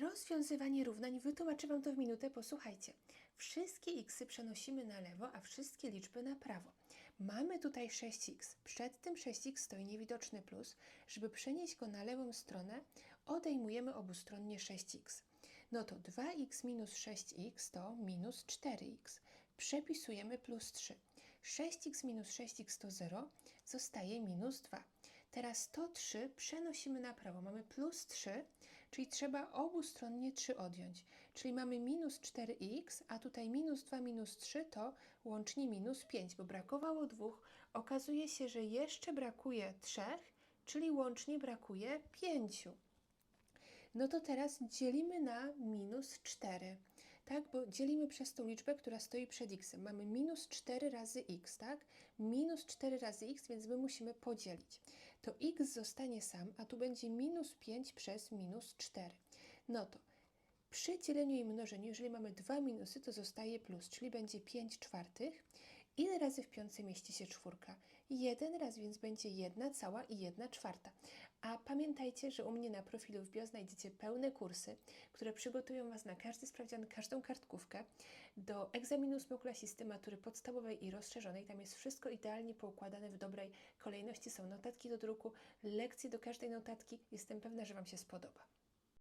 Rozwiązywanie równań wytłumaczę Wam to w minutę, posłuchajcie. Wszystkie xy przenosimy na lewo, a wszystkie liczby na prawo. Mamy tutaj 6x. Przed tym 6x stoi niewidoczny plus. Żeby przenieść go na lewą stronę, odejmujemy obustronnie 6x. No to 2x minus 6x to minus 4x. Przepisujemy plus 3. 6x minus 6x to 0, zostaje minus 2. Teraz to 3 przenosimy na prawo. Mamy plus 3, czyli trzeba obustronnie 3 odjąć. Czyli mamy minus 4x, a tutaj minus 2 minus 3 to łącznie minus 5, bo brakowało dwóch. Okazuje się, że jeszcze brakuje 3, czyli łącznie brakuje 5. No to teraz dzielimy na minus 4, tak? Bo dzielimy przez tą liczbę, która stoi przed x. Mamy minus 4 razy x, tak? Minus 4 razy x, więc my musimy podzielić. To x zostanie sam, a tu będzie minus 5 przez minus 4. No to przy dzieleniu i mnożeniu, jeżeli mamy dwa minusy, to zostaje plus, czyli będzie 5 czwartych. Ile razy w piątce mieści się czwórka? Jeden raz, więc będzie jedna cała i jedna czwarta. A pamiętajcie, że u mnie na profilu w bio znajdziecie pełne kursy, które przygotują Was na każdy sprawdzian, każdą kartkówkę do egzaminu ósmoklasisty, matury podstawowej i rozszerzonej. Tam jest wszystko idealnie poukładane w dobrej kolejności. Są notatki do druku, lekcje do każdej notatki. Jestem pewna, że Wam się spodoba.